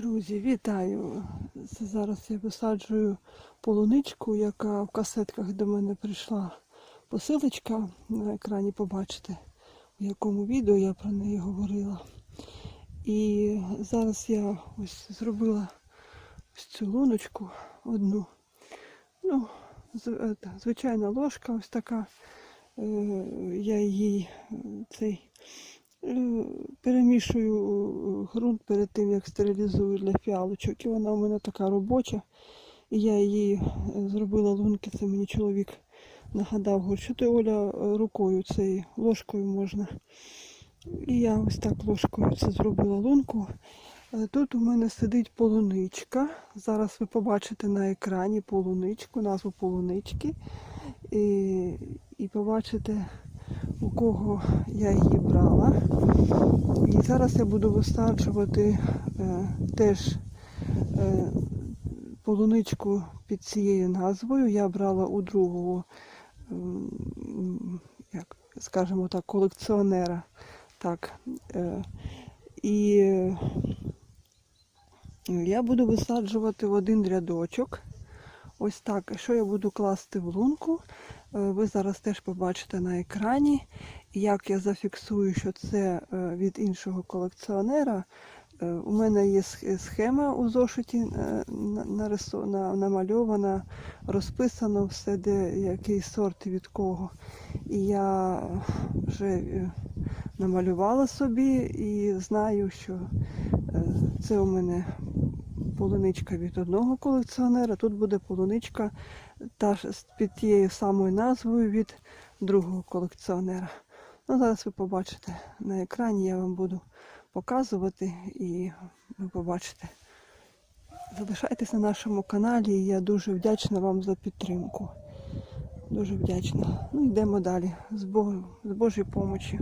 Друзі, вітаю! Це зараз я висаджую полуничку, яка в касетках до мене прийшла посилочка. На екрані побачите, в якому відео я про неї говорила. І зараз я ось зробила ось цю луночку одну. Ну, е, звичайна ложка ось така. Е, Я її цей Перемішую е, ґрунт перед тим, як стерилізую для фіалочок. І вона у мене така робоча. І я її е, зробила лунки, це мені чоловік нагадав, говорить, що ти Оля е, рукою цією ложкою можна. І я ось так ложкою це зробила лунку. Тут у мене сидить полуничка. Зараз ви побачите на екрані полуничку, назву полунички. І, і побачите, у кого я її брала. І зараз я буду висаджувати е, теж е, полуничку під цією назвою. Я брала у другого, м, як скажімо так, колекціонера. Так, е, і е, я буду висаджувати в один рядочок. Ось так. Що я буду класти в лунку? Е, Ви зараз теж побачите на екрані. Як я зафіксую, що це е, від іншого колекціонера. Е, У мене є схема у зошиті намальована, розписано все, де який сорт від кого. І я вже намалювала собі і знаю, що це у мене полуничка від одного колекціонера, тут буде полуничка та ж під тією самою назвою від другого колекціонера. Ну, зараз ви побачите на екрані, я вам буду показувати і ви побачите. Залишайтесь на нашому каналі, і я дуже вдячна вам за підтримку. Дуже вдячна. Ну, йдемо далі. З Богом, з Божою помочі.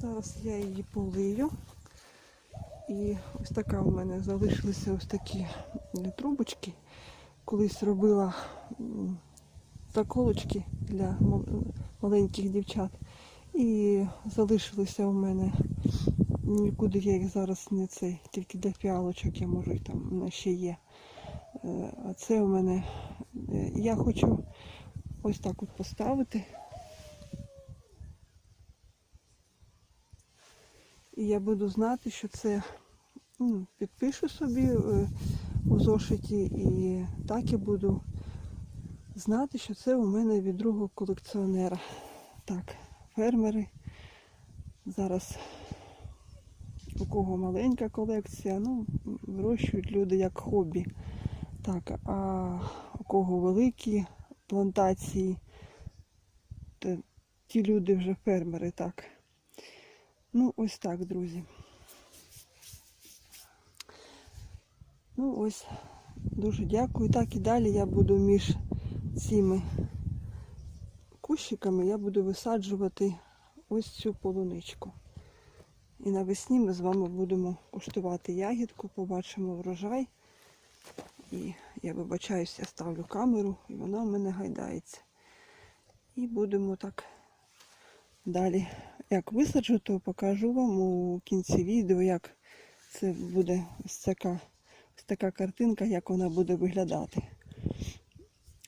Зараз я її полию. І ось така у мене залишилися ось такі е, трубочки. Колись робила заколочки для маленьких дівчат. І залишилися у мене нікуди я їх зараз не цей, тільки для фіалочок я можу їх там ще є. Е, А це у мене е, я хочу ось так от поставити. І я буду знати, що це ну, підпишу собі е, у зошиті, і так я буду знати, що це у мене від другого колекціонера. Так, фермери. Зараз у кого маленька колекція, ну, вирощують люди як хобі. Так, а у кого великі плантації. Та ті люди вже фермери, так. Ну, ось так, друзі. Ну, ось, дуже дякую. Так і далі я буду між цими кущиками я буду висаджувати ось цю полуничку. І навесні ми з вами будемо куштувати ягідку, побачимо врожай. І я вибачаюся, ставлю камеру, і вона в мене гайдається. І будемо так далі. Як висаджу, то покажу вам у кінці відео, як це буде ось така, ось така картинка, як вона буде виглядати.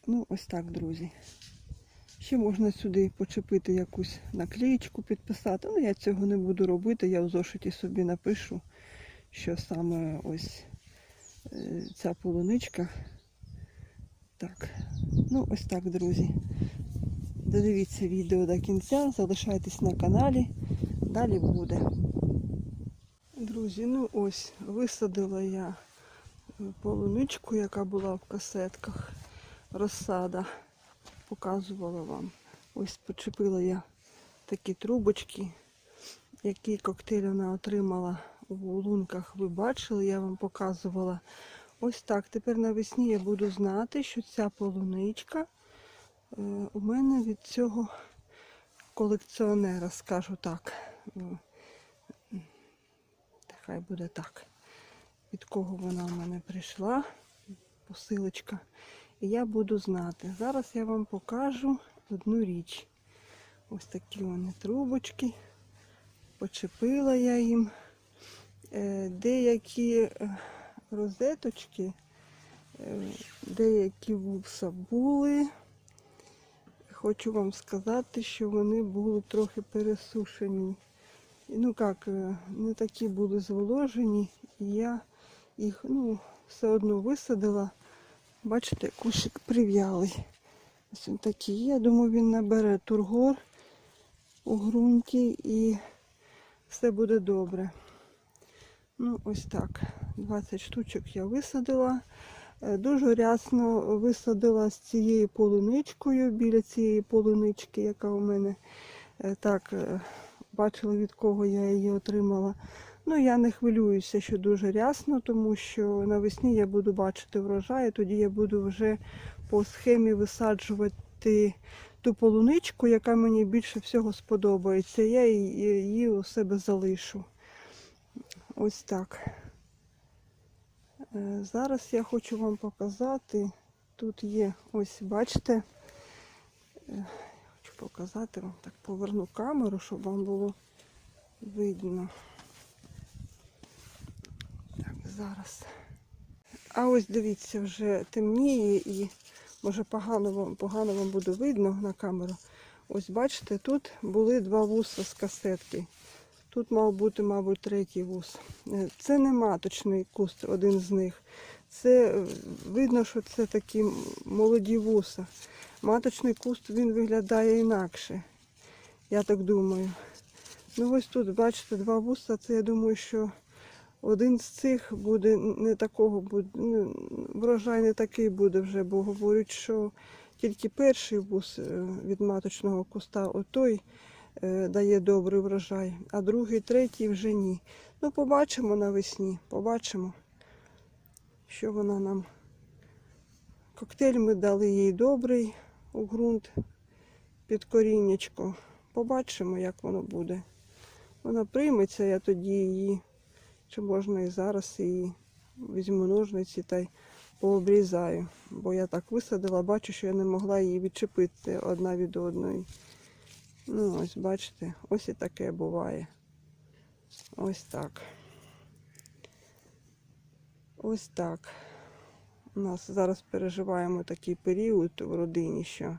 Ну, ось так, друзі. Ще можна сюди почепити якусь наклеєчку підписати. Ну, я цього не буду робити, я в зошиті собі напишу, що саме ось е, ця полуничка. Так, ну ось так, друзі. Додивіться відео до кінця, залишайтесь на каналі, далі буде. Друзі, ну ось висадила я е, полуничку, яка була в касетках. Розсада показувала вам. Ось почепила я такі трубочки, який коктейль вона отримала у лунках. Ви бачили, я вам показувала. Ось так. Тепер навесні я буду знати, що ця полуничка у мене від цього колекціонера, скажу так. Е, Хай буде так. Від кого вона в мене прийшла, посилочка. І я буду знати. Зараз я вам покажу одну річ. Ось такі вони трубочки. Почепила я їм. Е, Деякі е, розеточки, е, деякі вупса були. Хочу вам сказати, що вони були трохи пересушені. Ну як, е, не такі були зволожені, і я їх ну, все одно висадила. Бачите, кущик прив'ялий. Ось він такий. Я думаю, він набере тургор у ґрунті і все буде добре. Ну, ось так. 20 штучок я висадила. Е, Дуже рясно висадила з цією полуничкою, біля цієї полунички, яка у мене е, так е, бачили, від кого я її отримала. Ну, я не хвилююся, що дуже рясно, тому що навесні я буду бачити врожай, і тоді я буду вже по схемі висаджувати ту полуничку, яка мені більше всього сподобається. Я її у себе залишу. Ось так. Е, Зараз я хочу вам показати. Тут є, ось бачите, е, хочу показати вам, так поверну камеру, щоб вам було видно. Так, зараз. А ось дивіться, вже темніє і може погано вам, погано вам буде видно на камеру. Ось бачите, тут були два вуса з касетки. Тут мав бути, мабуть, третій вус. Е, Це не маточний куст, один з них. Це е, видно, що це такі молоді вуса. Маточний куст він виглядає інакше. Я так думаю. Ну ось тут, бачите, два вуса. Це я думаю, що один з цих буде не такого ну, врожай не такий буде вже, бо говорять, що тільки перший вус е, від маточного куста, отой дає добрий врожай, а другий, третій вже ні. Ну, побачимо навесні, побачимо, що вона нам. Коктейль ми дали їй добрий у ґрунт під коріннячко. Побачимо, як воно буде. Вона прийметься, я тоді її, чи можна і зараз її візьму ножниці та й пообрізаю. Бо я так висадила, бачу, що я не могла її відчепити одна від одної. Ну, ось бачите, ось і таке буває. Ось так. Ось так. У нас зараз переживаємо такий період в родині, що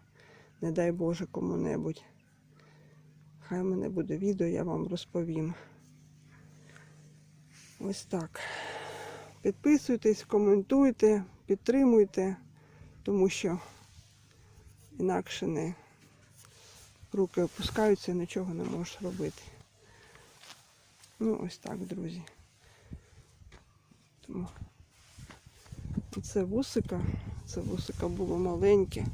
не дай Боже кому-небудь. Хай в мене буде відео, я вам розповім. Ось так. Підписуйтесь, коментуйте, підтримуйте, тому що інакше не руки опускаються, нічого не можеш робити. Ну, ось так, друзі. Тому це вусика, це вусика було маленьке.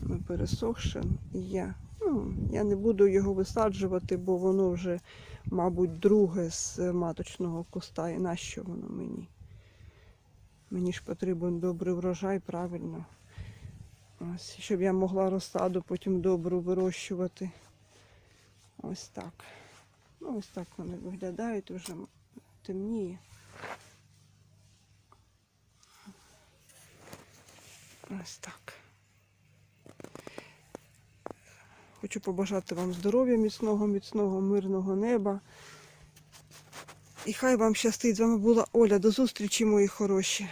Воно пересохше. І я, ну, я не буду його висаджувати, бо воно вже, мабуть, друге з маточного куста. І нащо воно мені? Мені ж потрібен добрий врожай, правильно. Ось, щоб я могла розсаду потім добру вирощувати. Ось так. Ну, ось так вони виглядають, вже темніє. Ось так. Хочу побажати вам здоров'я міцного, міцного, мирного неба. І хай вам щастить. З вами була Оля. До зустрічі, мої хороші.